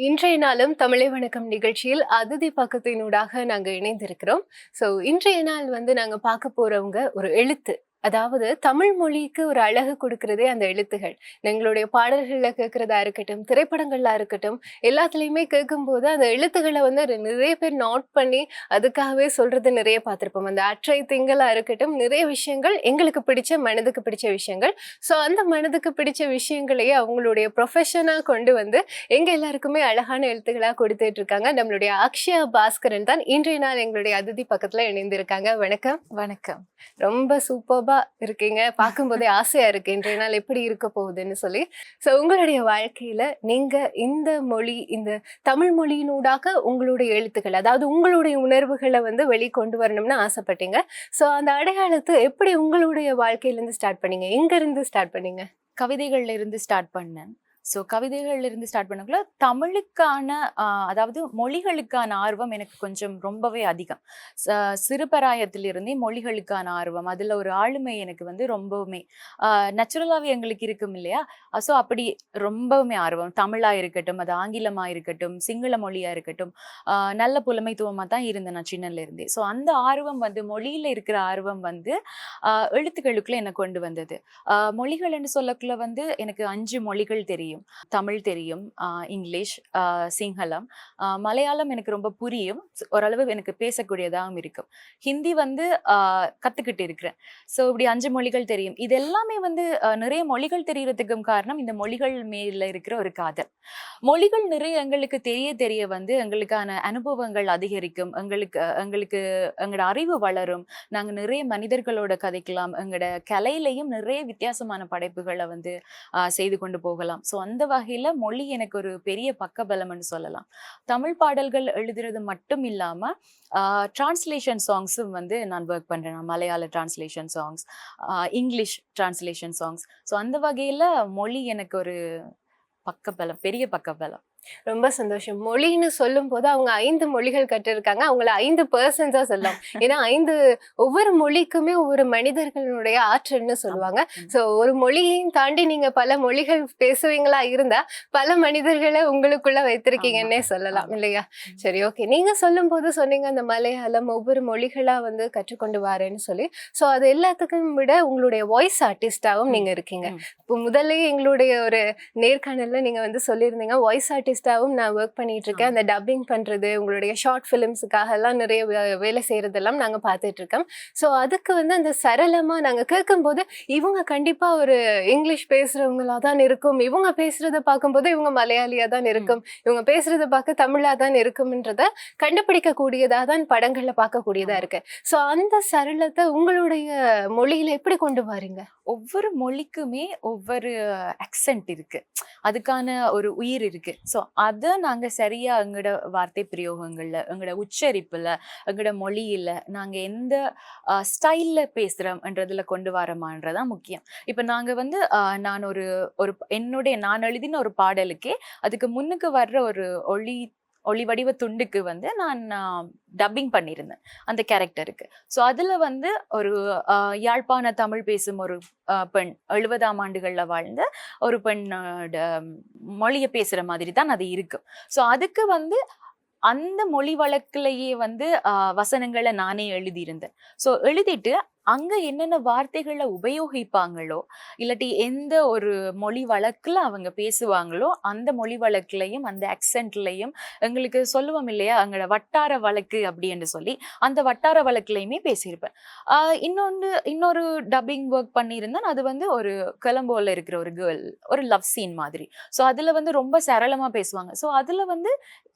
இன்றைய நாளும் தமிழை வணக்கம் நிகழ்ச்சியில் அதிதி பக்கத்தினூடாக நாங்கள் இணைந்திருக்கிறோம். ஸோ இன்றைய நாள் வந்து நாங்கள் பார்க்க போறவங்க ஒரு எழுத்து. அதாவது தமிழ் மொழிக்கு ஒரு அழகு கொடுக்கறதே அந்த எழுத்துகள். எங்களுடைய பாடல்கள்ல கேட்கறதா இருக்கட்டும் திரைப்படங்கள்ல இருக்கட்டும் எல்லாத்துலயுமே கேட்கும்போது அந்த எழுத்துக்களை வந்து நிறைய பேர் நோட் பண்ணி அதுக்காகவே சொல்றது நிறைய பார்த்திருப்போம். அந்த அற்றை திங்களா இருக்கட்டும் நிறைய விஷயங்கள் எங்களுக்கு பிடிச்ச மனதுக்கு பிடிச்ச விஷயங்கள். ஸோ அந்த மனதுக்கு பிடிச்ச விஷயங்களையே அவங்களுடைய ப்ரொஃபஷனா கொண்டு வந்து எங்க எல்லாருக்குமே அழகான எழுத்துக்களா கொடுத்துட்டு இருக்காங்க நம்மளுடைய அக்ஷயா பாஸ்கரன் தான் இன்றைய நாள் எங்களுடைய அதிதி பக்கத்துல இணைந்திருக்காங்க. வணக்கம். வணக்கம். ரொம்ப சூப்பர்பா இருக்கீங்க பார்க்கும்போதே ஆசையா இருக்கு இன்றைய நாள் எப்படி இருக்க போகுதுன்னு சொல்லி. ஸோ உங்களுடைய வாழ்க்கையில நீங்க இந்த மொழி இந்த தமிழ் மொழியினூடாக உங்களுடைய எழுத்துக்கள் அதாவது உங்களுடைய உணர்வுகளை வந்து வெளிக்கொண்டு வரணும்னு ஆசைப்பட்டீங்க. ஸோ அந்த அடையாளத்தை எப்படி உங்களுடைய வாழ்க்கையிலேருந்து ஸ்டார்ட் பண்ணீங்க? எங்க இருந்து ஸ்டார்ட் பண்ணீங்க? கவிதைகள்ல இருந்து ஸ்டார்ட் பண்ணேன். ஸோ கவிதைகள்ல இருந்து ஸ்டார்ட் பண்ணக்குள்ள தமிழுக்கான அதாவது மொழிகளுக்கான ஆர்வம் எனக்கு கொஞ்சம் ரொம்பவே அதிகம். சிறுபராயத்திலிருந்தே மொழிகளுக்கான ஆர்வம் அதுல ஒரு ஆளுமை எனக்கு வந்து ரொம்பவுமே நேச்சுரலாகவே எங்களுக்கு இருக்கும் இல்லையா? ஸோ அப்படி ரொம்பவுமே ஆர்வம். தமிழா இருக்கட்டும் அது ஆங்கிலமா இருக்கட்டும் சிங்கள மொழியா இருக்கட்டும் நல்ல புலமைத்துவமாக தான் இருந்தேன் நான் சின்னல இருந்தே ஸோ அந்த ஆர்வம் வந்து மொழியில இருக்கிற ஆர்வம் வந்து ஆஹ், எழுத்துக்களுக்குள்ள என்னை கொண்டு வந்தது. மொழிகள்னு சொல்லக்குள்ள வந்து எனக்கு அஞ்சு மொழிகள் தெரியும். தமிழ் தெரியும். இங்கிலீஷ் சிங்களம். மலையாளம் எனக்கு ரொம்ப புரியும். ஓரளவு எனக்கு பேசக்கூடியதாகவும் இருக்கும். ஹிந்தி வந்து கற்றுக்கிட்டு கத்துக்கிட்டு இருக்கிறேன். ஸோ இப்படி அஞ்சு மொழிகள் தெரியும். இது எல்லாமே வந்து நிறைய மொழிகள் தெரியறதுக்கும் காரணம் இந்த மொழிகள் மேல இருக்கிற ஒரு காதல். மொழிகள் நிறைய எங்களுக்கு தெரிய தெரிய வந்து எங்களுக்கான அனுபவங்கள் அதிகரிக்கும். எங்களுக்கு எங்களுக்கு எங்களோட அறிவு வளரும். நாங்க நிறைய மனிதர்களோட கதைக்கலாம். எங்களோட கலையிலையும் நிறைய வித்தியாசமான படைப்புகளை வந்து செய்து கொண்டு போகலாம். ஸோ அந்த வகையில் மொழி எனக்கு ஒரு பெரிய பக்கபலம்னு சொல்லலாம். தமிழ் பாடல்கள் எழுதுறது மட்டும் இல்லாமல் டிரான்ஸ்லேஷன் சாங்ஸும் வந்து நான் ஒர்க் பண்ணுறேன் Malayala translation songs English translation songs so அந்த வகையில் மொழி எனக்கு ஒரு பக்கபலம் பெரிய பக்கபலம். ரொம்ப சந்தோஷம். மொழின்னு சொல்லும் போது அவங்க ஐந்து மொழிகள் கற்றிருக்காங்க. அவங்கள ஐந்து பர்சன்ஸா சொல்லலாம். ஏன்னா ஐந்து ஒவ்வொரு மொழிக்குமே ஒவ்வொரு மனிதர்களுடைய ஆற்றல்னு சொல்லுவாங்க. சோ ஒரு மொழியையும் தாண்டி நீங்க பல மொழிகள் பேசுவீங்களா இருந்தா பல மனிதர்களை உங்களுக்குள்ள வைத்திருக்கீங்கன்னே சொல்லலாம். இல்லையா? சரி ஓகே நீங்க சொல்லும் போது சொன்னீங்க அந்த மலையாளம் ஒவ்வொரு மொழிகளா வந்து கற்றுக்கொண்டு வரேன்னு சொல்லி. சோ அது எல்லாத்துக்கும் விட உங்களுடைய வாய்ஸ் ஆர்டிஸ்டாவும் ம். நீங்க இருக்கீங்க. முதல்ல எங்களுடைய ஒரு நேர்காணல்ல நீங்க வந்து சொல்லியிருந்தீங்க வாய்ஸ் ஆர்டிஸ்டாவும் நான் ஒர்க் பண்ணிட்டு இருக்கேன் அந்த டப்பிங் பண்றது உங்களுடைய ஷார்ட் ஃபிலிம்ஸுக்காக எல்லாம் நிறைய வேலை செய்யறதெல்லாம் நாங்க பார்த்துட்டு இருக்கோம் ஸோ அதுக்கு வந்து அந்த சரளமா நாங்க கேட்கும்போது இவங்க கண்டிப்பா ஒரு இங்கிலீஷ் பேசுறவங்களா தான் இருக்கும். இவங்க பேசுறத பார்க்கும்போது இவங்க மலையாளியா தான் இருக்கும். இவங்க பேசுறத பார்க்க தமிழா தான் இருக்கும்ன்றத கண்டுபிடிக்க கூடியதா தான் படங்கள்ல பார்க்கக்கூடியதா. இருக்கு. ஸோ அந்த சரளத்தை உங்களுடைய மொழியில எப்படி கொண்டு வரீங்க? ஒவ்வொரு மொழிக்குமே ஒவ்வொரு அக்சென்ட் இருக்கு. அதுக்கான ஒரு உயிர் இருக்கு. ஸோ அதை நாங்கள் சரியா எங்களோட வார்த்தை பிரயோகங்கள்ல எங்களோட உச்சரிப்புல எங்களோட மொழியில நாங்கள் எந்த ஸ்டைல்ல பேசுறோம்ன்றதுல கொண்டு வரோமான்றதான் முக்கியம். இப்போ நாங்கள் வந்து நான் ஒரு ஒரு என்னுடைய நான் எழுதின ஒரு பாடலுக்கே அதுக்கு முன்னுக்கு வர்ற ஒரு ஒளி ஒளி வடிவ துண்டுக்கு வந்து நான் டப்பிங் பண்ணியிருந்தேன் அந்த கேரக்டருக்கு. ஸோ அதில் வந்து ஒரு யாழ்ப்பாண தமிழ் பேசும் ஒரு பெண் எழுபதாம் ஆண்டுகளில் வாழ்ந்த ஒரு பெண்ணோட மொழியை பேசுகிற மாதிரி தான் அது இருக்கும். ஸோ அதுக்கு வந்து அந்த மொழி வழக்கிலேயே வந்து வசனங்களை நானே எழுதியிருந்தேன். ஸோ எழுதிட்டு அங்க என்னென்ன வார்த்தைகளை உபயோகிப்பாங்களோ இல்லாட்டி எந்த ஒரு மொழி வழக்குல அவங்க பேசுவாங்களோ அந்த மொழி வழக்குலையும் அந்த அக்சென்ட்லையும் எங்களுக்கு சொல்லுவோம் இல்லையா அங்களோட வட்டார வழக்கு அப்படின்னு சொல்லி அந்த வட்டார வழக்குலையுமே பேசியிருப்பேன். இன்னொன்று இன்னொரு டப்பிங் ஒர்க் பண்ணியிருந்தேன். அது வந்து ஒரு கொலம்போல இருக்கிற ஒரு கேர்ள் ஒரு லவ் சீன் மாதிரி. ஸோ அதில் வந்து ரொம்ப சரளமாக பேசுவாங்க. ஸோ அதில் வந்து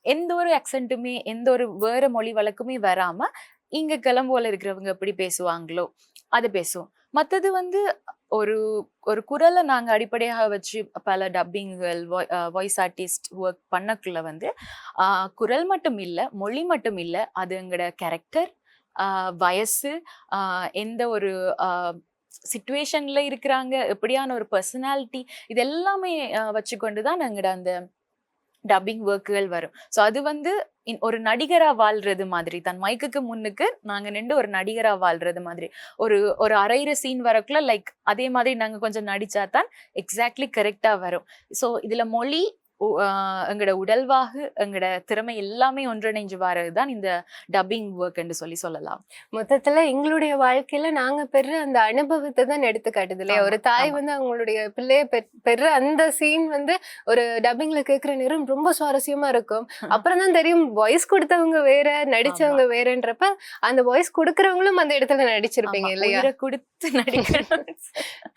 எந்த ஒரு அக்சென்ட்டுமே எந்த ஒரு வேற மொழி வழக்குமே வராம இங்க கிளம்போல இருக்கிறவங்க எப்படி பேசுவாங்களோ அது பேசுவோம். மற்றது வந்து ஒரு ஒரு குரலை நாங்கள் அடிப்படையாக வச்சு பல டப்பிங்கள் வாய்ஸ் ஆர்டிஸ்ட் ஒர்க் பண்ணக்குள்ள வந்து குரல் மட்டும் இல்லை மொழி மட்டும் இல்லை அது எங்களோட கேரக்டர் வயசு எந்த ஒரு சுச்சுவேஷனில் இருக்கிறாங்க எப்படியான ஒரு பர்சனாலிட்டி இது எல்லாமே வச்சுக்கொண்டு தான் எங்களோட அந்த டப்பிங் ஒர்க்குகள் வரும். ஸோ அது வந்து இன்- ஒரு நடிகரா வாழ்றது மாதிரி. தன் மைக்குக்கு முன்னுக்கு நாங்க நின்று ஒரு நடிகரா வாழ்றது மாதிரி. ஒரு ஒரு அரையிற சீன் வரக்குள்ள லைக் அதே மாதிரி நாங்க கொஞ்சம் நடிச்சா தான் எக்ஸாக்ட்லி கரெக்டா வரும். ஸோ இதுல மொழி எங்களோட உடல்வாகு எங்களோட திறமை எல்லாமே ஒன்றிணைஞ்சு வர்றதுதான் இந்த டப்பிங் ஒர்க் என்று சொல்லி சொல்லலாம். மொத்தத்துல எங்களுடைய வாழ்க்கையில நாங்க பெற அந்த அனுபவத்தை தான் எடுத்து காட்டுது இல்லையா ஒரு தாய். வந்து அவங்களுடைய பிள்ளைய பெற அந்த சீன் வந்து ஒரு டப்பிங்ல கேக்குற நேரம் ரொம்ப சுவாரஸ்யமா இருக்கும். அப்புறம் தான் தெரியும் வாய்ஸ் கொடுத்தவங்க வேற நடிச்சவங்க வேறன்றப்ப அந்த வாய்ஸ் கொடுக்கறவங்களும் அந்த இடத்துல நடிச்சிருப்பீங்க இல்லையா? கொடுத்து நடிக்கணும்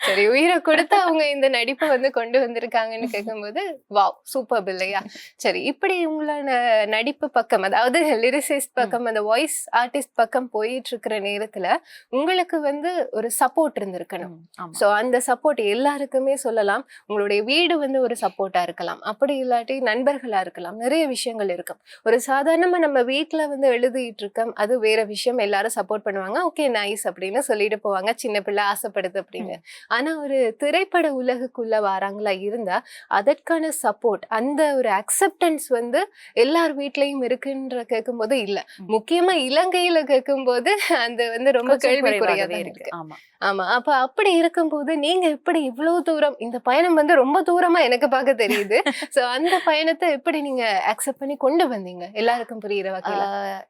சரி உயிரை கொடுத்து அவங்க இந்த நடிப்பை வந்து கொண்டு வந்திருக்காங்கன்னு கேட்கும்போது வாவ்! சூப்பர் இல்லையா? சரி இப்படி உங்களோட நடிப்பு பக்கம் அதாவது லிரிசிஸ்ட் பக்கம் அந்த வாய்ஸ் ஆர்டிஸ்ட் பக்கம் போயிட்டு இருக்கிற நேரத்துல உங்களுக்கு வந்து ஒரு சப்போர்ட் இருந்திருக்கணும். ஸோ அந்த சப்போர்ட் எல்லாருக்குமே சொல்லலாம். உங்களுடைய வீடு வந்து ஒரு சப்போர்ட்டா இருக்கலாம். அப்படி இல்லாட்டி நண்பர்களா இருக்கலாம். நிறைய விஷயங்கள் இருக்கும். ஒரு சாதாரணமா நம்ம வீட்ல வந்து எழுதிட்டு இருக்கோம். அது வேற விஷயம். எல்லாரும் சப்போர்ட் பண்ணுவாங்க. ஓகே நைஸ் அப்படின்னு சொல்லிட்டு போவாங்க. சின்ன பிள்ளை ஆசைப்படுது அப்படின்னு. ஆனா ஒரு திரைப்பட உலகுக்குள்ள வராங்களா இருந்தா அதற்கான சப்போர்ட் அந்த ஒரு அக்செப்டன்ஸ் வந்து எல்லார் வீட்லயும் இருக்குன்ற கேட்கும்போது இல்ல. முக்கியமா இலங்கையில கேட்கும்போது அது வந்து ரொம்ப கொஞ்சம் கேள்விக்குறியா குறைவாகவே தான் இருக்கு. ஆமா. அப்ப அப்படி இருக்கும்போது நீங்க எப்படி இவ்வளவு தூரம் இந்த பயணம் வந்து ரொம்ப தூரமா எனக்கு பார்க்க தெரியுது. சோ அந்த பயணத்தை எப்படி நீங்க அக்செப்ட் பண்ணி கொண்டு வந்தீங்க? எல்லாருக்கும் புரியுற வகையில.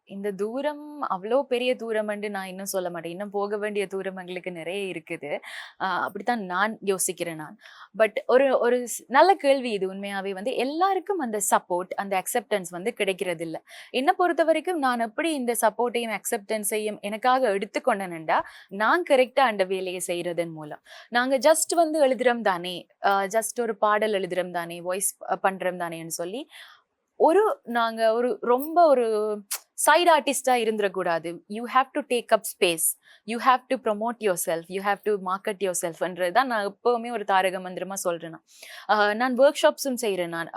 இந்த தூரம் அவ்வளோ பெரிய தூரம்னு நான் இன்னும் சொல்ல மாட்டேன். இன்னும் போக வேண்டிய தூரம் எங்களுக்கு நிறைய இருக்குது. அப்படித்தான் நான் யோசிக்கிறேன் நான். பட் ஒரு ஒரு ஸ்- நல்ல கேள்வி இது உண்மையாவே வந்து எல்லாருக்கும் அந்த சப்போர்ட் அந்த அக்செப்டன்ஸ் வந்து கிடைக்கிறது இல்லை என்னை பொறுத்த வரைக்கும் நான் எப்படி இந்த சப்போர்ட்டையும் அக்செப்டன்ஸையும் எனக்காக எடுத்துக்கொண்டேன்டா நான் கரெக்டா அந்த வேலையை செய்கிறதன் மூலம். நாங்க ஜஸ்ட் வந்து எழுதுறோம் தானே ஜஸ்ட் ஒரு பாடல் எழுதுறோம் தானே வாய்ஸ் பண்றோம் தானேன்னு சொல்லி ஒரு நாங்க ஒரு ரொம்ப ஒரு சைட் ஆர்டிஸ்டா இருந்துடக்கூடாது you have to take up space you have to promote yourself you have to market your செல்ஃப்ன்றது தான் நான் எப்போவுமே ஒரு தாரக மந்திரமா சொல்றேன் நான். நான் ஒர்க் ஷாப்ஸும் செய்கிறேன் நான்.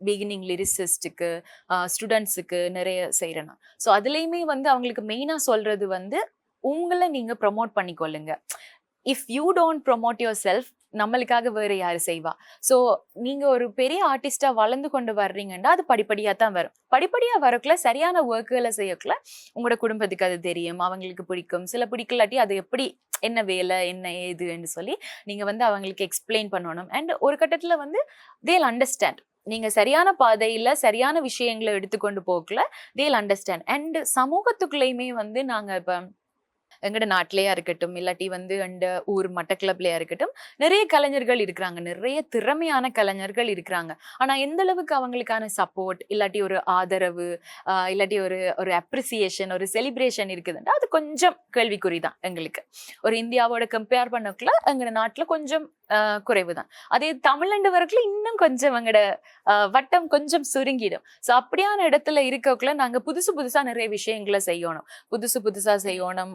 பிகினிங் லிரிசிஸ்ட்டுக்கு ஸ்டூடெண்ட்ஸுக்கு நிறைய செய்கிறேன் நான். ஸோ அதுலேயுமே வந்து அவங்களுக்கு மெயினாக சொல்கிறது வந்து உங்களை நீங்கள் ப்ரொமோட் பண்ணிக்கொள்ளுங்க. If you don't promote your self நம்மளுக்காக வேற யாரு செய்வா? ஸோ நீங்க ஒரு பெரிய ஆர்டிஸ்டா வளர்ந்து கொண்டு வர்றீங்கன்னா அது படிப்படியா தான் வரும். படிப்படியா வரக்குள்ள சரியான ஒர்க்குகளை செய்யக்குள்ள உங்களோட குடும்பத்துக்கு அது தெரியும் அவங்களுக்கு பிடிக்கும். சில பிடிக்கலாட்டி அது எப்படி என்ன வேலை என்ன ஏதுன்னு சொல்லி நீங்க வந்து அவங்களுக்கு எக்ஸ்பிளைன் பண்ணணும். அண்ட் ஒரு கட்டத்துல வந்து தேல் அண்டர்ஸ்டாண்ட் நீங்க சரியான பாதையில சரியான விஷயங்களை எடுத்துக்கொண்டு போகல தேல் அண்டர்ஸ்டாண்ட் அண்ட் சமூகத்துக்குள்ளேயுமே வந்து நாங்க இப்போ எங்கட நாட்டிலேயா இருக்கட்டும் இல்லாட்டி வந்து அந்த ஊர் மட்டக்களப்லயா இருக்கட்டும் நிறைய கலைஞர்கள் இருக்கிறாங்க. நிறைய திறமையான கலைஞர்கள் இருக்கிறாங்க. ஆனா எந்த அளவுக்கு அவங்களுக்கான சப்போர்ட் இல்லாட்டி ஒரு ஆதரவு ஆஹ் இல்லாட்டி ஒரு ஒரு அப்ரிசியேஷன் ஒரு செலிப்ரேஷன் இருக்குதுன்னா அது கொஞ்சம் கேள்விக்குறி தான் எங்களுக்கு. ஒரு இந்தியாவோட கம்பேர் பண்ணக்குள்ள எங்களோட நாட்டுல கொஞ்சம் குறைவு தான் அதே தமிழ்நாடு வரைக்கும் இன்னும் கொஞ்சம் எங்களோட ஆஹ் வட்டம் கொஞ்சம் சுருங்கிடும். ஸோ அப்படியான இடத்துல இருக்கக்குள்ள நாங்க புதுசு புதுசா நிறைய விஷயங்களை செய்யணும். புதுசு புதுசா செய்யணும்.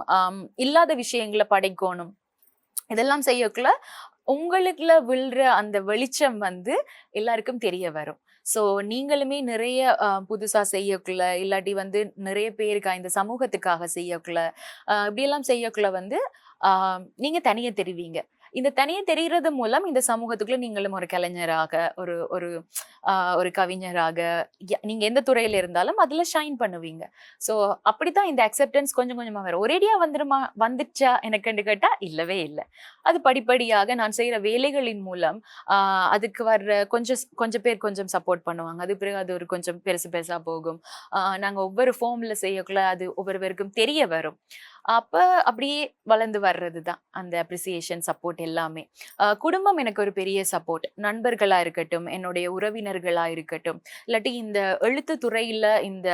இல்லாத விஷயங்களை படைக்கணும். இதெல்லாம் செய்யக்குள்ள உங்களுக்குள்ள விழுற அந்த வெளிச்சம் வந்து எல்லாருக்கும் தெரிய வரும். ஸோ நீங்களுமே நிறைய புதுசாக செய்யக்குள்ள இல்லாட்டி வந்து நிறைய பேருக்கா இந்த சமூகத்துக்காக செய்யக்குள்ள இப்படியெல்லாம் செய்யக்குள்ள வந்து நீங்கள் தனியாக தெரிவிங்க. இந்த தனியே தெரிகிறது மூலம் இந்த சமூகத்துக்குள்ள நீங்களும் ஒரு கலைஞராக ஒரு ஒரு ஒரு கவிஞராக நீங்க எந்த துறையில இருந்தாலும் அதுல ஷைன் பண்ணுவீங்க. ஸோ அப்படித்தான் இந்த அக்செப்டன்ஸ் கொஞ்சம் கொஞ்சமா வரும். ஒரேடியா வந்துருமா வந்துச்சா எனக்கு கேட்டா இல்லவே இல்லை. அது படிப்படியாக நான் செய்யற வேலைகளின் மூலம் அதுக்கு வர்ற கொஞ்சம் கொஞ்சம் பேர் கொஞ்சம் சப்போர்ட் பண்ணுவாங்க. அது பிறகு அது ஒரு கொஞ்சம் பெருசு பெருசா போகும். நாங்க ஒவ்வொரு ஃபார்ம்ல செய்யக்குள்ள அது ஒவ்வொருவருக்கும் தெரிய வரும். அப்போ அப்படியே வளர்ந்து வர்றது தான் அந்த அப்ரிசியேஷன் சப்போர்ட் எல்லாமே. குடும்பம் எனக்கு ஒரு பெரிய சப்போர்ட் நண்பர்களாக இருக்கட்டும் என்னுடைய உறவினர்களாக இருக்கட்டும் இல்லாட்டி இந்த எழுத்து துறையில் இந்த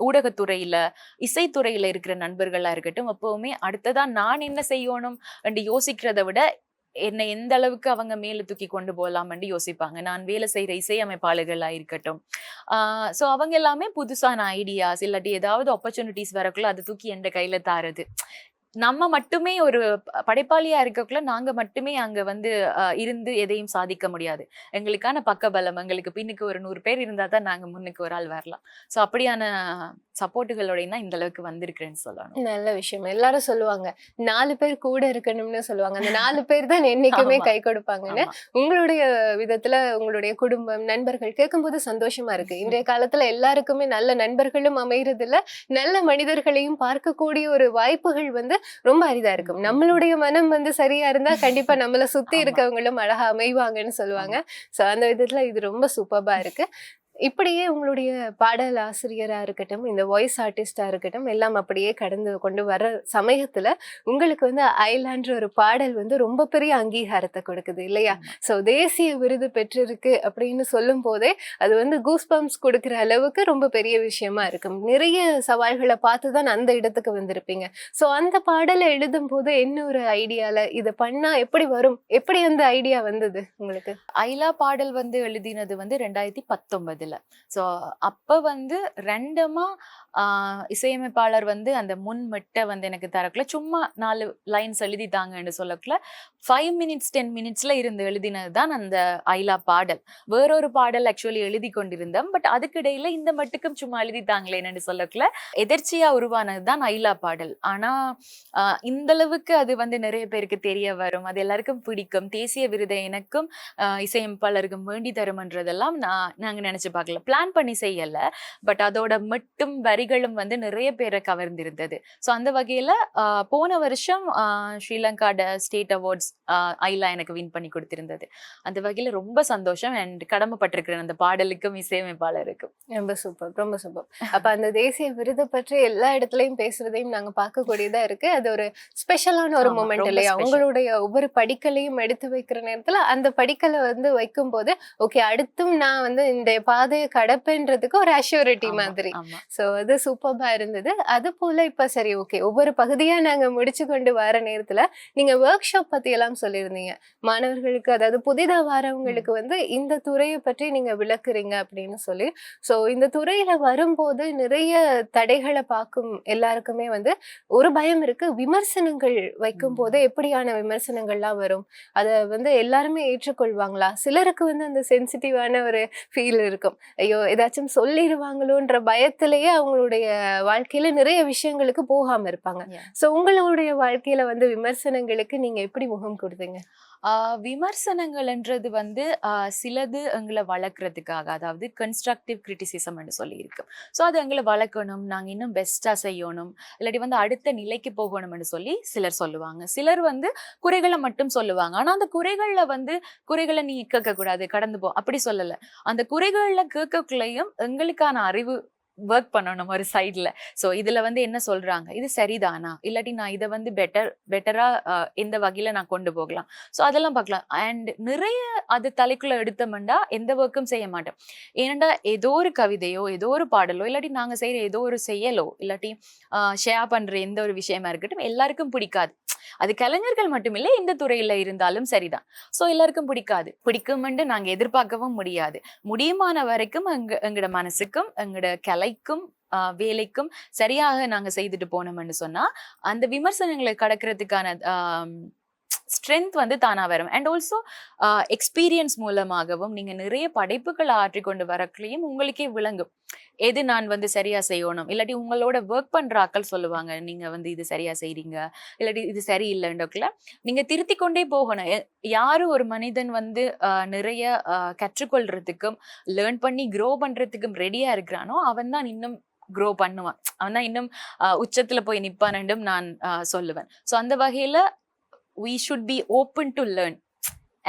ஊடகத்துறையில இசைத்துறையில இருக்கிற நண்பர்களா இருக்கட்டும் எப்பவுமே அடுத்ததா நான் என்ன செய்யணும் என்று யோசிக்கிறதை விட என்னை எந்த அளவுக்கு அவங்க மேலே தூக்கி கொண்டு போகலாம்னு யோசிப்பாங்க. நான் வேலை செய்கிற இசையமைப்பாளர்களாக இருக்கட்டும். ஸோ அவங்க எல்லாமே புதுசான ஐடியாஸ் இல்லாட்டி ஏதாவது ஆப்பர்ச்சுனிட்டிஸ் வரக்குள்ள அதை தூக்கி எந்த கையில் தாரது. நம்ம மட்டுமே ஒரு படைப்பாளியா இருக்கக்குள்ள நாங்க மட்டுமே அங்க வந்து இருந்து எதையும் சாதிக்க முடியாது. எங்களுக்கான பக்கபலம் எங்களுக்கு பின்னுக்கு ஒரு நூறு பேர் இருந்தா தான் நாங்க முன்னுக்கு ஒரு ஆள் வரலாம். ஸோ அப்படியான சப்போர்ட்டுகளோடையும் தான் இந்த அளவுக்கு வந்திருக்கிறேன்னு சொல்லணும். நல்ல விஷயம். எல்லாரும் சொல்லுவாங்க நாலு பேர் கூட இருக்கணும்னு சொல்லுவாங்க. அந்த நாலு பேர் தான் என்னைக்குமே. கை கொடுப்பாங்கன்னு. உங்களுடைய விதத்துல உங்களுடைய குடும்பம் நண்பர்கள் கேட்கும்போது சந்தோஷமா இருக்கு. இன்றைய காலத்துல எல்லாருக்குமே நல்ல நண்பர்களும் அமைகிறது இல்ல நல்ல மனிதர்களையும் பார்க்கக்கூடிய ஒரு வாய்ப்புகள் வந்து ரொம்ப அரிதா இருக்கும். நம்மளுடைய மனம் வந்து சரியா இருந்தா கண்டிப்பா நம்மள சுத்தி. இருக்கவங்களும் அழகா அமைவாங்கன்னு சொல்லுவாங்க. சோ அந்த விதத்துல இது ரொம்ப சூப்பர்பா இருக்கு. இப்படியே உங்களுடைய பாடல் ஆசிரியரா இருக்கட்டும் இந்த வாய்ஸ் ஆர்டிஸ்டா இருக்கட்டும் எல்லாம் அப்படியே கடந்து கொண்டு வர சமயத்துல உங்களுக்கு வந்து ஐலான்ற ஒரு பாடல் வந்து ரொம்ப பெரிய அங்கீகாரத்தை கொடுக்குது இல்லையா. சோ தேசிய விருது பெற்றிருக்கு அப்படின்னு சொல்லும் போதே அது வந்து கூஸ் பம்ப்ஸ் கொடுக்குற அளவுக்கு ரொம்ப பெரிய விஷயமா இருக்கும். நிறைய சவால்களை பார்த்து தான் அந்த இடத்துக்கு வந்திருப்பீங்க. சோ அந்த பாடலை எழுதும் போது என்ன ஒரு ஐடியால இதை பண்ணா எப்படி வரும்? எப்படி அந்த ஐடியா வந்தது உங்களுக்கு? ஐலா பாடல் வந்து எழுதினது வந்து ரெண்டாயிரத்தி பத்தொன்பதுல. ஸோ அப்ப வந்து ரெண்டுமா இசையமைப்பாளர் வந்து அந்த முன் மெட்டை வந்து எனக்கு தரக்குள்ள சும்மா நாலு லைன்ஸ் எழுதிட்டாங்கன்னு சொல்லக்குள்ள ஃபைவ் மினிட்ஸ் டென் மினிட்ஸ்ல இருந்து எழுதினது தான் அந்த ஐலா பாடல். வேறொரு பாடல் ஆக்சுவலி எழுதி கொண்டிருந்தோம் பட் அதுக்கிடையில இந்த மட்டுக்கும் சும்மா எழுதிட்டாங்களேன்னு சொல்லக்குள்ள எதிர்ச்சியா உருவானது தான் ஐலா பாடல். ஆனா இந்த அளவுக்கு அது வந்து நிறைய பேருக்கு தெரிய வரும். அது எல்லாருக்கும் பிடிக்கும். தேசிய விருதை எனக்கும் இசையமைப்பாளருக்கும் வேண்டி தருமன்றதெல்லாம் நான் நாங்கள் நினைச்சு பார்க்கல. பிளான் பண்ணி செய்யலை. பட் அதோட மட்டும் வரிகளும் வந்து நிறைய பேரை கவர்ந்திருந்தது. ஸோ அந்த வகையில போன வருஷம் ஆஹ் ஸ்ரீலங்காட ஸ்டேட் அவார்ட்ஸ் ஐலா எனக்கு வின் பண்ணி கொடுத்திருந்தது. அந்த வகையில ரொம்ப சந்தோஷம். அண்ட் கடமைப்பட்டிருக்கிறேன் அந்த பாடலுக்கும் இசையமைப்பாளருக்கும். ரொம்ப சூப்பர் ரொம்ப சூப்பர். அப்ப அந்த தேசிய விருது பற்றி எல்லா இடத்துலயும் பேசுறதையும் நாங்க பார்க்கக்கூடியதா இருக்கு. அது ஒரு ஸ்பெஷலான ஒரு மூமெண்ட் இல்லையா. உங்களுடைய ஒவ்வொரு படிக்கலையும் எடுத்து வைக்கிற நேரத்துல அந்த படிக்கலை வந்து வைக்கும் போது ஓகே அடுத்தும் நான் வந்து இந்த பாதையை கடப்பேன்றதுக்கு ஒரு அஷ்யூரிட்டி மாதிரி. ஆமா. சோ அது சூப்பர்பா இருந்தது. அது போல இப்ப சரி ஓகே ஒவ்வொரு பகுதியா நாங்க முடிச்சு கொண்டு வர நேரத்துல நீங்க ஒர்க் ஷாப் பத்தி எல்லாம் சொல்லியிருந்தீங்க. மாணவர்களுக்கு அதாவது புதிதா வரவங்களுக்கு வந்து இந்த துறையை பற்றி நீங்க விளக்குறீங்க அப்படின்னு சொல்லி. சோ இந்த துறையில வரும்போது நிறைய தடைகளை பார்க்கும் எல்லாருக்குமே வந்து ஒரு பயம் இருக்கு. விமர்சனங்கள் வைக்கும் போது எப்படியான விமர்சனங்கள்லாம் வரும்? அதை வந்து எல்லாருமே ஏற்றுக்கொள்வாங்களா? சிலருக்கு வந்து அந்த சென்சிட்டிவான ஒரு ஃபீல் இருக்கும். ஐயோ ஏதாச்சும் சொல்லிடுவாங்களோன்ற பயத்திலேயே அவங்களுடைய வாழ்க்கையில நிறைய விஷயங்களுக்கு போகாம இருப்பாங்க. சோ உங்களுடைய வாழ்க்கையில வந்து விமர்சனங்களுக்கு நீங்க எப்படி முகம் கொடுத்தீங்க? விமர்சனங்கள்ன்றது வந்து சிலது எங்களை வளர்க்குறதுக்காக அதாவது கன்ஸ்ட்ரக்டிவ் கிரிட்டிசிசம் சொல்லி இருக்கு ஸோ அது எங்களை வளர்க்கணும் நாங்கள் இன்னும் பெஸ்ட்டாக செய்யணும் இல்லாட்டி வந்து அடுத்த நிலைக்கு போகணும்னு சொல்லி சிலர் சொல்லுவாங்க. சிலர் வந்து குறைகளை மட்டும் சொல்லுவாங்க. ஆனால் அந்த குறைகளில் வந்து குறைகளை நீ கேட்கக்கூடாது கடந்து போ அப்படி சொல்லலை. அந்த குறைகளில் கேட்கக்குள்ளேயும் எங்களுக்கான அறிவு ஒர்க் பண்ணணும் ஒரு சைடில் ஸோ இதில் வந்து என்ன சொல்கிறாங்க இது சரிதானா? இல்லாட்டி நான் இதை வந்து பெட்டர் பெட்டராக எந்த வகையில் நான் கொண்டு போகலாம். ஸோ அதெல்லாம் பார்க்கலாம். அண்ட் நிறைய அது தலைக்குள்ள எடுத்தோம்னா எந்த ஒர்க்கும் செய்ய மாட்டேன் ஏனண்டா ஏதோ ஒரு கவிதையோ ஏதோ ஒரு பாடலோ இல்லாட்டி நாங்கள் செய்கிற ஏதோ ஒரு செயலோ இல்லாட்டி ஷேர் பண்ணுற எந்த ஒரு விஷயமா இருக்கட்டும் எல்லாருக்கும் பிடிக்காது. அது கலைஞர்கள் மட்டுமில்லை இந்த துறையில இருந்தாலும் சரிதான். ஸோ எல்லாருக்கும் பிடிக்காது. பிடிக்கும்னு நாங்க எதிர்பார்க்கவும் முடியாது. முடியுமான வரைக்கும் எங்க எங்களோட மனசுக்கும் எங்களோட கலைக்கும் ஆஹ் வேலைக்கும் சரியாக நாங்க செய்துட்டு போனோம்னு சொன்னா அந்த விமர்சனங்களை கடக்கிறதுக்கான ஸ்ட்ரென்த் வந்து தானாக வரும். அண்ட் ஆல்சோ எக்ஸ்பீரியன்ஸ் மூலமாகவும் நீங்கள் நிறைய படைப்புகளை ஆற்றிக்கொண்டு வரக்குள்ளேயும் உங்களுக்கே விளங்கும். எது நான் வந்து சரியா செய்யணும்? இல்லாட்டி உங்களோட ஒர்க் பண்ற ஆக்கள் சொல்லுவாங்க நீங்க வந்து இது சரியா செய்கிறீங்க இல்லாட்டி இது சரியில்லைன்றக்குள்ள. நீங்க திருத்தி கொண்டே போகணும். யாரும் ஒரு மனிதன் வந்து uh, நிறைய uh, கற்றுக்கொள்றதுக்கும் லேர்ன் பண்ணி க்ரோ பண்றதுக்கும் ரெடியாக இருக்கிறானோ அவன் தான் இன்னும் க்ரோ பண்ணுவான். அவன் தான் இன்னும் uh, உச்சத்தில் போய் நிற்பானண்டும் நான் சொல்லுவேன். ஸோ அந்த வகையில் we should be open to learn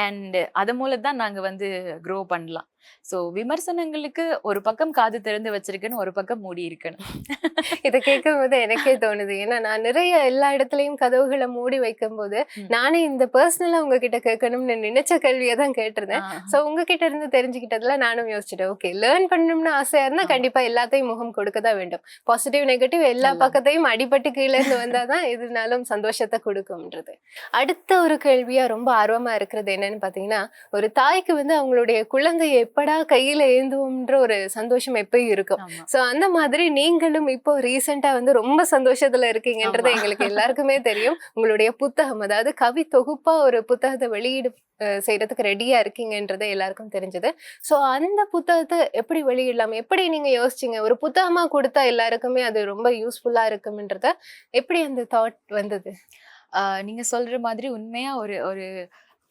and அது மூலம் தான் நாங்கள் வந்து க்ரோ பண்ணலாம். ஸோ விமர்சனங்களுக்கு ஒரு பக்கம் காது திறந்து வச்சிருக்கேன்னு ஒரு பக்கம் மூடி இருக்கணும் இதை கேட்கும் போது எனக்கே தோணுது ஏன்னா நான் நிறைய எல்லா இடத்துலயும் கதவுகளை மூடி வைக்கும் போது. நானே இந்த பர்சனலா உங்ககிட்ட கேட்கணும்னு நினைச்ச கேள்வியை தான் கேட்டிருந்தேன். சோ உங்ககிட்ட இருந்து தெரிஞ்சுக்கிட்டதுல நானும் யோசிச்சுட்டேன் ஓகே லேர்ன் பண்ணணும்னு ஆசையா இருந்தா. கண்டிப்பா எல்லாத்தையும் முகம் கொடுக்க தான் வேண்டும் பாசிட்டிவ் நெகட்டிவ் எல்லா. பக்கத்தையும் அடிபட்டு கீழே இருந்து வந்தாதான் எதுனாலும் சந்தோஷத்தை கொடுக்கும்ன்றது அடுத்த ஒரு கேள்வியா ரொம்ப ஆர்வமா இருக்கிறது என்னன்னு பாத்தீங்கன்னா ஒரு தாய்க்கு வந்து அவங்களுடைய குழந்தையை எப்படா கையில ஏந்துவோம்ன்ற ஒரு சந்தோஷம் எப்பயும் இருக்கும். சோ அந்த மாதிரி நீங்களும் இப்போ ரீசெண்டா வந்து ரொம்ப சந்தோஷத்துல இருக்கீங்கன்றது. எங்களுக்கு எல்லாருக்குமே தெரியும். உங்களுடைய புத்தகம் அதாவது கவி தொகுப்பா ஒரு புத்தகத்தை வெளியீடு செய்யறதுக்கு ரெடியா இருக்கீங்கன்றது எல்லாருக்கும் தெரிஞ்சது. சோ அந்த புத்தகத்தை எப்படி வெளியிடலாம்? எப்படி நீங்க யோசிச்சீங்க? ஒரு புத்தகமா கொடுத்தா எல்லாருக்குமே அது ரொம்ப யூஸ்ஃபுல்லா இருக்கும்ன்றத எப்படி அந்த தாட் வந்தது? நீங்க சொல்ற மாதிரி உண்மையா ஒரு ஒரு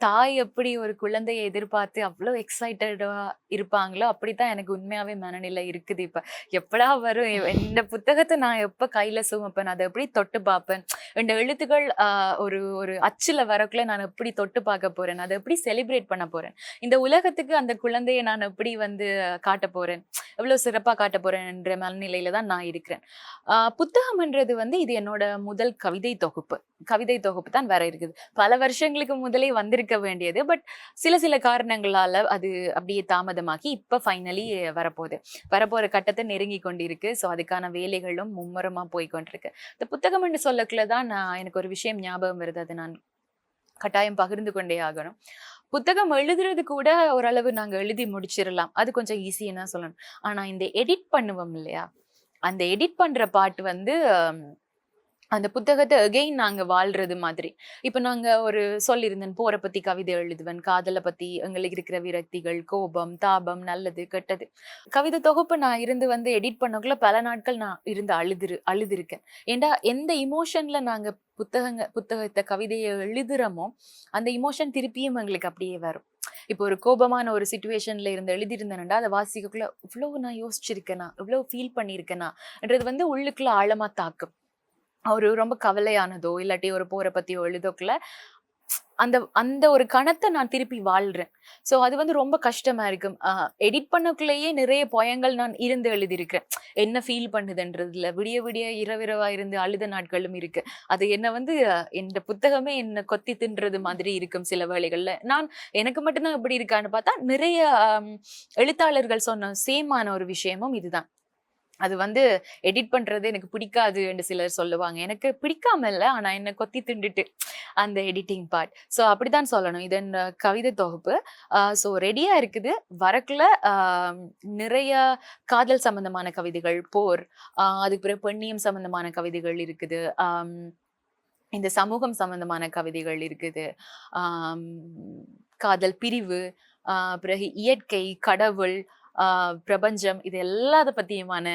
தாய் எப்படி ஒரு குழந்தையை எதிர்பார்த்து அவ்வளோ எக்ஸைட்டடா இருப்பாங்களோ அப்படித்தான் எனக்கு உண்மையாவே மனநிலை இருக்குது இப்ப. எப்படா வரும்? இந்த புத்தகத்தை நான் எப்ப கையில சுமப்பேன்? அதை எப்படி தொட்டு பார்ப்பேன்? இந்த எழுத்துக்கள் ஆஹ் ஒரு ஒரு அச்சுல வரக்குள்ள நான் எப்படி தொட்டு பார்க்க போறேன்? அதை எப்படி செலிப்ரேட் பண்ண போறேன்? இந்த உலகத்துக்கு அந்த குழந்தையை நான் எப்படி வந்து காட்ட போறேன்? எவ்வளவு சிறப்பா காட்ட போறேன் என்ற மனநிலையில தான் நான் இருக்கிறேன். ஆஹ் புத்தகம்ன்றது வந்து இது என்னோட முதல் கவிதை தொகுப்பு. கவிதை தொகுப்பு தான் வர இருக்குது. பல வருஷங்களுக்கு முதலே வந்திருக்கு வேண்டியது. பட் சில சில காரணங்களால அது அப்படியே தாமதமாக்கி இப்ப ஃபைனலி வரப்போகுது. வரப்போற கட்டத்தை நெருங்கி கொண்டிருக்கு. ஸோ அதுக்கான வேலைகளும் மும்முரமா போய் கொண்டிருக்கு இந்த புத்தகம் என்று சொல்லக்குள்ள தான் நான் எனக்கு ஒரு விஷயம் ஞாபகம் வருது. அது நான் கட்டாயம் பகிர்ந்து கொண்டே ஆகணும். புத்தகம் எழுதுறது கூட ஓரளவு நாங்க எழுதி முடிச்சிடலாம் அது கொஞ்சம் ஈஸின்னு தான் சொல்லணும். ஆனா இந்த எடிட் பண்ணுவோம் இல்லையா? அந்த எடிட் பண்ற பாட்டு வந்து அந்த புத்தகத்தை அகெயின் நாங்கள் வாழ்றது மாதிரி. இப்போ நாங்கள் ஒரு சொல்லியிருந்தேன் போரை பத்தி கவிதை எழுதுவேன் காதலை பத்தி எங்களுக்கு இருக்கிற விரக்திகள் கோபம் தாபம் நல்லது கெட்டது. கவிதை தொகுப்பு நான் இருந்து வந்து எடிட் பண்ணக்குள்ள பல நாட்கள் நான் இருந்து அழுதுரு அழுதுருக்கேன். ஏண்டா எந்த இமோஷன்ல நாங்கள் புத்தகங்க புத்தகத்தை கவிதையை எழுதுறோமோ அந்த இமோஷன் திருப்பியும் எங்களுக்கு அப்படியே வரும். இப்போ ஒரு கோபமான ஒரு சுச்சுவேஷன்ல இருந்து எழுதியிருந்தேன்டா அதை வாசிக்கக்குள்ள இவ்வளவு நான் யோசிச்சிருக்கேனா இவ்வளவு ஃபீல் பண்ணியிருக்கேனான்றது வந்து உள்ளுக்குள்ள ஆழமா தாக்கும். ஒரு ரொம்ப கவலையானதோ இல்லாட்டி ஒரு போரை பத்தியோ எழுதக்குள்ள அந்த அந்த ஒரு கணத்தை நான் திருப்பி வாழ்றேன். ஸோ அது வந்து ரொம்ப கஷ்டமா இருக்கும் எடிட் பண்ணக்குள்ளேயே நிறைய பயங்கள் நான் இருந்து எழுதியிருக்கிறேன் என்ன ஃபீல் பண்ணுதுன்றதுல விடிய விடிய இரவிரவா இருந்து அழுத நாட்களும் இருக்கு. அது என்ன வந்து இந்த புத்தகமே என்ன கொத்தி தின்றது மாதிரி இருக்கும் சில வேளைகள்ல. நான் எனக்கு மட்டும்தான் இப்படி இருக்கான்னு பார்த்தா நிறைய எழுத்தாளர்கள் சொன்ன சேமான ஒரு விஷயமும் இதுதான். அது வந்து எடிட் பண்றது எனக்கு பிடிக்காது என்று சிலர் சொல்லுவாங்க. எனக்கு பிடிக்காம இல்லை ஆனால் என்னை கொத்தி திண்டுட்டு அந்த எடிட்டிங் பார்ட் ஸோ அப்படிதான் சொல்லணும். இது என் கவிதை தொகுப்பு. ஸோ ரெடியாக இருக்குது. வரக்குள்ள நிறைய காதல் சம்பந்தமான கவிதைகள் போர் அதுக்கு பிறகு பெண்ணியம் சம்பந்தமான கவிதைகள் இருக்குது. இந்த சமூகம் சம்பந்தமான கவிதைகள் இருக்குது. காதல் பிரிவு பிறகு இயற்கை கடவுள் பிரபஞ்சம் இது எல்லாத பத்தியுமான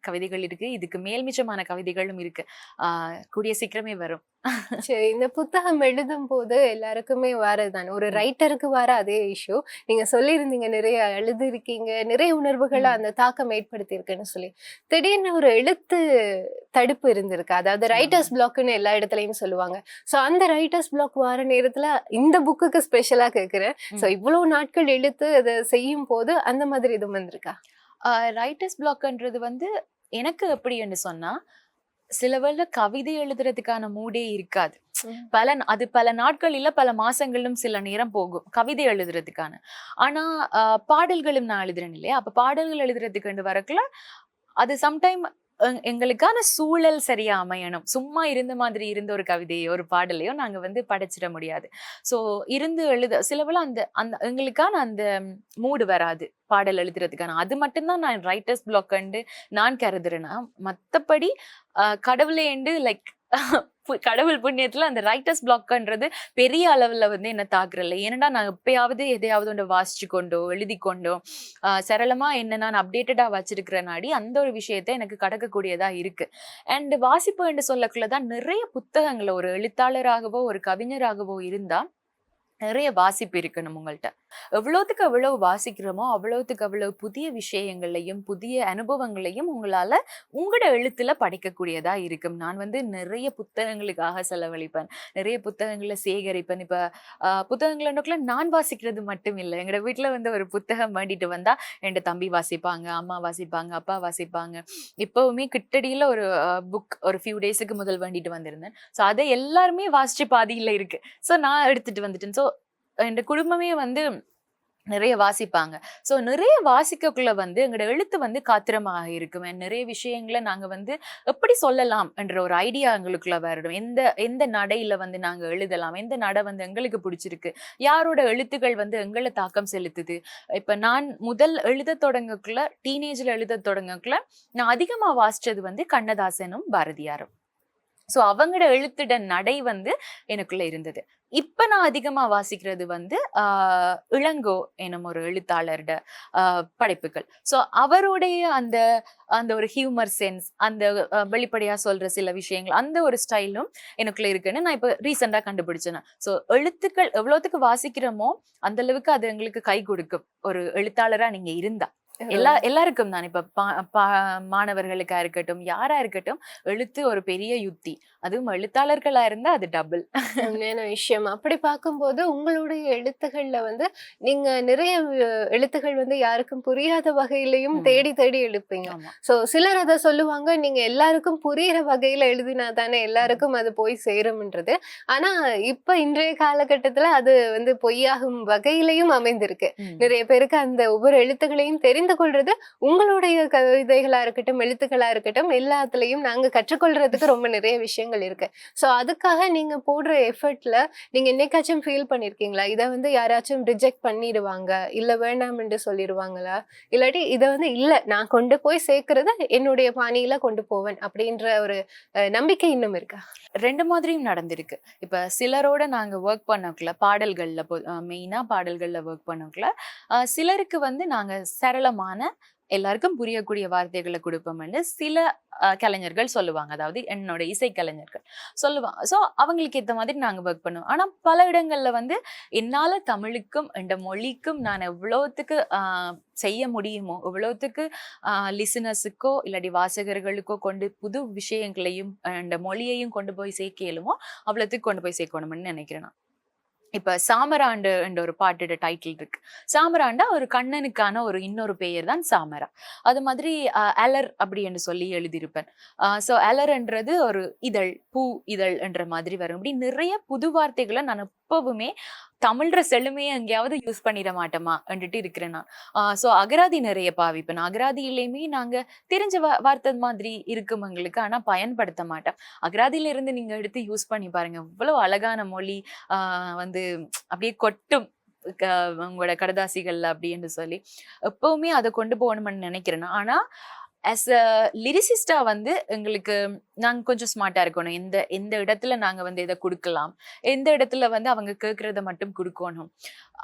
கவிதைகள் இருக்கு. இதுக்கு மேல்மிச்சமான கவிதைகளும் இருக்கு. ஆஹ் கூடிய சீக்கிரமே வரும். சரி இந்த புத்தகம் எழுதும் போது எல்லாருக்குமே வரதுதான். ஒரு ரைட்டருக்கு வர அதே இஷ்யூ நீங்க சொல்லியிருந்தீங்க நிறைய எழுதிருக்கீங்க நிறைய உணர்வுகளை. அந்த தாக்கம் ஏற்படுத்தி இருக்குன்னு சொல்லி. திடீர்னு ஒரு எழுத்து தடுப்பு இருந்திருக்கு. அதாவது ரைட்டர்ஸ் பிளாக்னு எல்லா இடத்துலயும் சொல்லுவாங்க. சோ அந்த ரைட்டர்ஸ் பிளாக் வர நேரத்துல இந்த புக்குக்கு ஸ்பெஷலா கேக்குறேன் சோ ம். இவ்வளவு நாட்கள் எழுத்து அதை செய்யும் போது அந்த மாதிரி இது வந்திருக்கா? ரைட்டர்ஸ் பிளாக்ன்றது வந்து எனக்கு எப்படின்னு சொன்னா சில வேளை கவிதை எழுதுறதுக்கான மூடே இருக்காது. பல அது பல நாட்கள் இல்ல பல மாசங்களும் சில நேரம் போகும் கவிதை எழுதுறதுக்கான. ஆனா பாடல்களும் நான் எழுதுறேன் இல்லையா? அப்ப பாடல்கள் எழுதுறதுக்கு வரக்குள்ள அது சம்டைம் எங்களுக்கான சூழல் சரியா அமையணும். சும்மா இருந்த மாதிரி இருந்த ஒரு கவிதையோ ஒரு பாடலையோ நாங்க வந்து படைச்சிட முடியாது. சோ இருந்து எழுத சிலவெல்லாம் அந்த அந்த எங்களுக்கான அந்த மூடு வராது பாடல் எழுதுறதுக்கான. அது மட்டும்தான் நான் ரைட்டர்ஸ் பிளாக் கண்டு நான் கருதுறேன்னா மத்தபடி கடவுளே லைக் கடவுள் புண்ணியத்துல அந்த ரைட்டர்ஸ் பிளாக்ன்றது பெரிய அளவுல வந்து என்ன தாக்குறல ஏன்னா நான் எப்பயாவது எதையாவது ஒன்று வாசிச்சு கொண்டோ எழுதி கொண்டோ சரளமா என்ன நான் அப்டேட்டடா வச்சிருக்கிற நாடி அந்த ஒரு விஷயத்தை எனக்கு கடக்கக்கூடியதா இருக்கு. அண்ட் வாசிப்பு என்று சொல்லக்குள்ளதான் நிறைய புத்தகங்களை ஒரு எழுத்தாளராகவோ ஒரு கவிஞராகவோ இருந்தா நிறைய வாசிப்பு இருக்கணும் உங்கள்கிட்ட எவ்வளோத்துக்கு எவ்வளவு வாசிக்கிறோமோ அவ்வளோத்துக்கு அவ்வளவு புதிய விஷயங்களையும் புதிய அனுபவங்களையும் உங்களால உங்களோட எழுத்துல படைக்கக்கூடியதா இருக்கும். நான் வந்து நிறைய புத்தகங்களுக்காக செலவழிப்பேன். நிறைய புத்தகங்களை சேகரிப்பேன். இப்ப ஆஹ் புத்தகங்கள்னுக்குள்ள நான் வாசிக்கிறது மட்டும் இல்லை. எங்களோட வீட்டில் வந்து ஒரு புத்தகம் வேண்டிட்டு வந்தா என் தம்பி வாசிப்பாங்க அம்மா வாசிப்பாங்க அப்பா வாசிப்பாங்க. இப்போவுமே கிட்டடியில ஒரு புக் ஒரு ஃபியூ டேஸுக்கு முதல் வேண்டிட்டு வந்திருந்தேன். ஸோ அதை எல்லாருமே வாசிச்சு பாதியில இருக்கு. ஸோ நான் எடுத்துட்டு வந்துட்டேன். ஸோ என் குடும்பமே வந்து நிறைய வாசிப்பாங்க. ஸோ நிறைய வாசிக்கக்குள்ள வந்து எங்களோட எழுத்து வந்து காத்திரமாக இருக்கும். நிறைய விஷயங்களை நாங்கள் வந்து எப்படி சொல்லலாம் என்ற ஒரு ஐடியா எங்களுக்குள்ள வரணும். எந்த எந்த நடையில வந்து நாங்கள் எழுதலாம்? எந்த நடை வந்து எங்களுக்கு பிடிச்சிருக்கு? யாரோட எழுத்துக்கள் வந்து எங்களை தாக்கம் செலுத்துது? இப்போ நான் முதல் எழுத தொடங்கக்குள்ள டீனேஜில் எழுத தொடங்கக்குள்ள நான் அதிகமாக வாசித்தது வந்து கண்ணதாசனும் பாரதியாரும். ஸோ அவங்களோட எழுத்திட நடை வந்து எனக்குள்ள இருந்தது. இப்போ நான் அதிகமாக வாசிக்கிறது வந்து இளங்கோ எனும் ஒரு எழுத்தாளரோட ஆஹ் படைப்புகள். ஸோ அவருடைய அந்த அந்த ஒரு ஹியூமர் சென்ஸ் அந்த வெளிப்படையாக சொல்கிற சொல்ற சில விஷயங்கள் அந்த ஒரு ஸ்டைலும் எனக்குள்ளே இருக்குன்னு நான் இப்போ ரீசெண்டாக கண்டுபிடிச்சேன். ஸோ எழுத்துக்கள் எவ்வளோத்துக்கு வாசிக்கிறோமோ அந்தளவுக்கு அது எங்களுக்கு கை கொடுக்கும். ஒரு எழுத்தாளராக நீங்கள் இருந்தால் எல்லா எல்லாருக்கும் தான். இப்ப மாணவர்களுக்கா இருக்கட்டும் யாரா இருக்கட்டும் எழுத்து ஒரு பெரிய யுத்தி. அதுவும் எழுத்தாளர்களா இருந்தா அது டபுள் உண்மையான விஷயம். அப்படி பார்க்கும்போது உங்களுடைய எழுத்துக்கள்ல வந்து நீங்க நிறைய அஹ், எழுத்துக்கள் வந்து யாருக்கும் புரியாத வகையிலையும். தேடி தேடி எழுப்பீங்க. சோ சிலர் அதை சொல்லுவாங்க நீங்க எல்லாருக்கும் புரியிற வகையில எழுதினா தானே எல்லாருக்கும் அது போய் சேரும்ன்றது. ஆனா இப்ப இன்றைய காலகட்டத்துல அது வந்து பொய்யாகும் வகையிலையும் அமைந்திருக்கு. நிறைய பேருக்கு அந்த ஒவ்வொரு எழுத்துக்களையும் தெரிந்து கொள்றது உங்களுடைய கவிதைகளா இருக்கட்டும் எழுத்துக்களா இருக்கட்டும் எல்லாத்துலயும் நாங்க கற்றுக்கொள்றதுக்கு ரொம்ப நிறைய விஷயங்கள் இருக்கு. சோ அதுக்காக நீங்க போடுற எஃபர்ட்ல நீங்க என்னைக்காச்சும் ஃபீல் பண்ணிருக்கீங்களா? இதை வந்து யாராச்சும் ரிஜெக்ட் பண்ணிடுவாங்க இல்ல வேண்டாம்னு சொல்லிடுவாங்களா? இல்லாட்டி இதை வந்து இல்ல நான் கொண்டு போய் சேர்க்கறத என்னுடைய பாணியில கொண்டு போவேன் அப்படின்ற ஒரு நம்பிக்கை இன்னும் இருக்கா? ரெண்டு மாதிரியும் நடந்திருக்கு. இப்ப சிலரோட நாங்க ஒர்க் பண்ணக்குள்ள பாடல்கள்ல மெயினா பாடல்கள்ல ஒர்க் பண்ணக்குள்ள சிலருக்கு வந்து நாங்க சரளமா சரளமான எல்லாருக்கும் புரியக்கூடிய வார்த்தைகளை கொடுப்போம்னு சில கலைஞர்கள் சொல்லுவாங்க. அதாவது என்னோட இசை கலைஞர்கள் சொல்லுவாங்க ஸோ அவங்களுக்கு ஏற்ற மாதிரி நாங்க ஒர்க் பண்ணுவோம். ஆனா பல இடங்கள்ல வந்து என்னால தமிழுக்கும் இந்த மொழிக்கும் நான் எவ்வளோத்துக்கு ஆஹ், செய்ய முடியுமோ எவ்வளோத்துக்கு லிசனர்ஸுக்கோ இல்லாட்டி வாசகர்களுக்கோ கொண்டு புது விஷயங்களையும் இந்த மொழியையும் கொண்டு போய் சேர்க்கலுமோ அவ்வளோத்துக்கு கொண்டு போய் சேர்க்கணும்னு நினைக்கிறேன் நான். இப்ப சாமராண்டு என்ற ஒரு பாட்டோட டைட்டில் இருக்கு. சாமராண்டா ஒரு கண்ணனுக்கான ஒரு இன்னொரு பெயர் தான் சாமரா. அது மாதிரி அஹ், அலர் அப்படி என்று சொல்லி எழுதியிருப்பேன். ஸோ அலர்ன்றது ஒரு இதழ் பூ இதழ் என்ற மாதிரி வரும். இப்படி நிறைய புது வார்த்தைகளை நான் எப்பவுமே தமிழ்ற செழுமையை எங்கேயாவது யூஸ் பண்ணிட மாட்டோமா? வந்துட்டு இருக்கிறேன் நான். ஸோ அகராதி நிறைய பாவிப்பேன். அகராதியிலையுமே நாங்க தெரிஞ்ச வா- வார்த்தை மாதிரி இருக்கும் எங்களுக்கு. ஆனா பயன்படுத்த மாட்டோம். அகராதியில இருந்து நீங்க எடுத்து யூஸ் பண்ணி பாருங்க. இவ்வளவு அழகான மொழி ஆஹ் வந்து அப்படியே கொட்டும் க- உங்களோட கடதாசிகள்ல அப்படின்னு சொல்லி. எப்பவுமே அதை கொண்டு போகணும்னு நினைக்கிறேன். ஆனால் ஆஸ் அ லிரிசிஸ்டா வந்து எங்களுக்கு நாங்க கொஞ்சம் ஸ்மார்ட்டா இருக்கணும். எந்த எந்த இடத்துல நாங்க வந்து இதை கொடுக்கலாம் எந்த இடத்துல வந்து அவங்க கேட்குறத மட்டும் கொடுக்கணும்.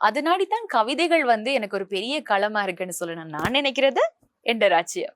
அதனாடி தான் கவிதைகள் வந்து எனக்கு ஒரு பெரிய களமா இருக்குன்னு சொல்லணும். நான் நினைக்கிறது என்ற ராச்சியம்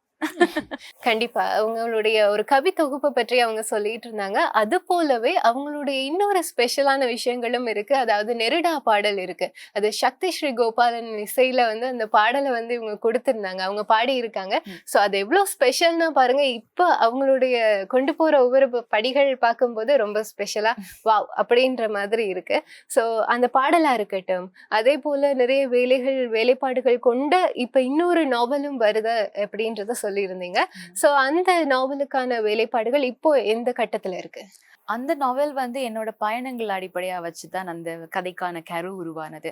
கண்டிப்பா. அவங்களுடைய ஒரு கவி தொகுப்பு பற்றி அவங்க சொல்லிட்டு இருந்தாங்க. அது போலவே அவங்களுடைய இன்னொரு ஸ்பெஷலான விஷயங்களும் இருக்கு. அதாவது நெருடா பாடல் இருக்கு. அது சக்தி ஸ்ரீ கோபாலன் இசையில வந்து அந்த பாடலை வந்து இவங்க கொடுத்திருந்தாங்க. அவங்க பாடி இருக்காங்க. சோ அது எவ்வளவு ஸ்பெஷல்னா பாருங்க. இப்ப அவங்களுடைய கொண்டு போற ஒவ்வொரு படிகள் பார்க்கும்போது ரொம்ப ஸ்பெஷலா வாவ்! அப்படின்ற மாதிரி இருக்கு. சோ அந்த பாடலா இருக்கட்டும் அதே போல நிறைய வேலைகள் வேலைப்பாடுகள் கொண்ட இப்ப இன்னொரு நாவலும் வருது அப்படின்றத சொல்லியிருந்தீங்க. சோ அந்த நாவலுக்கான வேலைப்பாடுகள் இப்போ எந்த கட்டத்துல இருக்கு? அந்த நாவல் வந்து என்னோட பயணங்கள் அடிப்படையா வச்சுதான் அந்த கதைக்கான கரு உருவானது.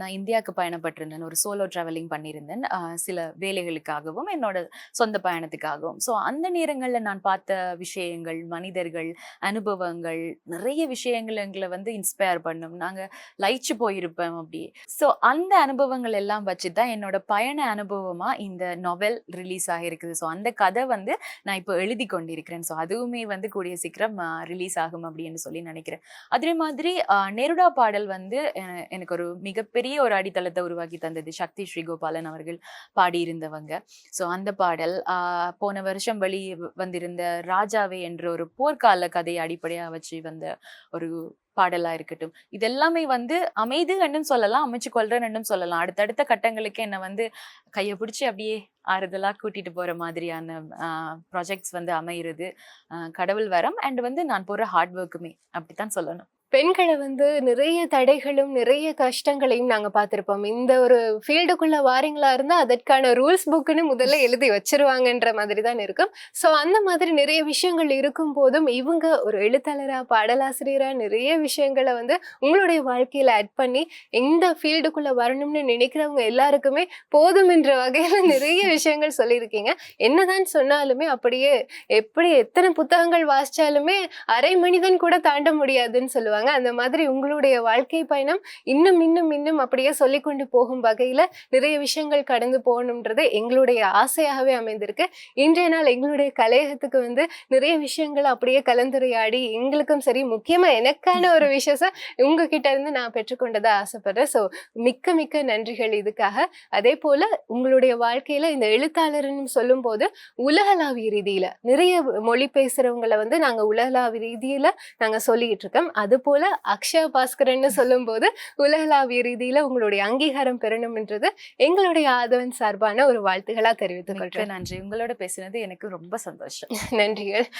நான் இந்தியாவுக்கு பயணப்பட்டிருந்தேன். ஒரு சோலோ டிராவலிங் பண்ணியிருந்தேன். சில வேலைகளுக்காகவும் என்னோட சொந்த பயணத்துக்காகவும். ஸோ அந்த நேரங்கள்ல நான் பார்த்த விஷயங்கள் மனிதர்கள் அனுபவங்கள் நிறைய விஷயங்கள் எங்களை வந்து இன்ஸ்பயர் பண்ணும். நாங்க லயிச்சு போயிருப்போம் அப்படி. ஸோ அந்த அனுபவங்கள் எல்லாம் வச்சு தான் என்னோட பயண அனுபவமா இந்த நாவல் ரிலீஸ் இருக்குது. ஸோ அந்த கதை வந்து நான் இப்போ எழுதி கொண்டிருக்கிறேன். ஸோ அதுவுமே வந்து கூடிய சீக்கிரம் ரிலீஸ் ஆகும் அப்படின்னு சொல்லி நினைக்கிறேன். அதே மாதிரி நெருடா பாடல் வந்து எனக்கு ஒரு மிகப்பெரிய ஒரு அடித்தளத்தை உருவாக்கி தந்தது சக்தி ஸ்ரீகோபாலன் அவர்கள் பாடியிருந்தவங்க. ஸோ அந்த பாடல் ஆஹ், போன வருஷம் வெளி வந்திருந்த ராஜாவே என்ற ஒரு போர்க்கால கதையை அடிப்படையாக வச்சு வந்த ஒரு பாடலா இருக்கட்டும். இதெல்லாமே வந்து அமைது என்னும் சொல்லலாம் அமைச்சு கொள்றேன்னு சொல்லலாம். அடுத்தடுத்த கட்டங்களுக்கு என்னை வந்து கையை பிடிச்சி அப்படியே ஆறுதலாக கூட்டிட்டு போகிற மாதிரியான ப்ராஜெக்ட்ஸ் வந்து அமையிறது கடவுள் வரம். அண்ட் வந்து நான் போகிற ஹார்ட் ஒர்க்குமே அப்படித்தான் சொல்லணும். பெண்களை வந்து நிறைய தடைகளும் நிறைய கஷ்டங்களையும் நாங்க பார்த்திருப்போம். இந்த ஒரு ஃபீல்டுக்குள்ள வாரீங்களா இருந்தா அதற்கான ரூல்ஸ் புக்குன்னு முதல்ல எழுதி வச்சிருவாங்கன்ற மாதிரி தான் இருக்கும். ஸோ அந்த மாதிரி நிறைய விஷயங்கள் இருக்கும் போதும் இவங்க ஒரு எழுத்தாளரா பாடலாசிரியரா நிறைய விஷயங்களை வந்து உங்களுடைய வாழ்க்கையில ஆட் பண்ணி இந்த ஃபீல்டுக்குள்ள வரணும்னு நினைக்கிறவங்க எல்லாருக்குமே போதும் என்ற வகையில நிறைய விஷயங்கள் சொல்லியிருக்கீங்க. என்னதான் சொன்னாலுமே அப்படியே எப்படி எத்தனை புத்தகங்கள் வாசிச்சாலுமே அரை மனிதன் கூட தாண்ட முடியாதுன்னு சொல்லுவாங்க. அந்த மாதிரி உங்களுடைய வாழ்க்கை பயணம் இன்னும் இன்னும் இன்னும் அப்படியே சொல்லி கொண்டு போகும் வகையில நிறைய விஷயங்கள் கடந்து போகணுன்றது எங்களுடைய ஆசையாகவே அமைந்திருக்கு. இன்றைய நாள் எங்களுடைய கலையகத்துக்கு வந்து நிறைய விஷயங்கள் அப்படியே கலந்துரையாடி எங்களுக்கும் சரி முக்கியமா எனக்கான ஒரு விஷயத்தை உங்ககிட்ட இருந்து நான் பெற்றுக்கொண்டதா ஆசைப்படுறேன். ஸோ மிக்க மிக்க நன்றிகள் இதுக்காக. அதே போல உங்களுடைய வாழ்க்கையில இந்த எழுத்தாளர்னு சொல்லும்போது உலகளாவிய ரீதியில நிறைய மொழி பேசுறவங்களை வந்து நாங்க உலகளாவிய ரீதியில நாங்க சொல்லிட்டு இருக்கோம். அது போல அக்ஷயா பாஸ்கரன்னு சொல்லும்போது உலகளாவிய ரீதியில உங்களுடைய அங்கீகாரம் பெறணும்ன்றது எங்களுடைய ஆதவன் சார்பான ஒரு வாழ்த்துகளா தெரிவித்துக் மிக்க கொள்றேன். நன்றி. உங்களோட பேசினது எனக்கு ரொம்ப சந்தோஷம். நன்றிகள்.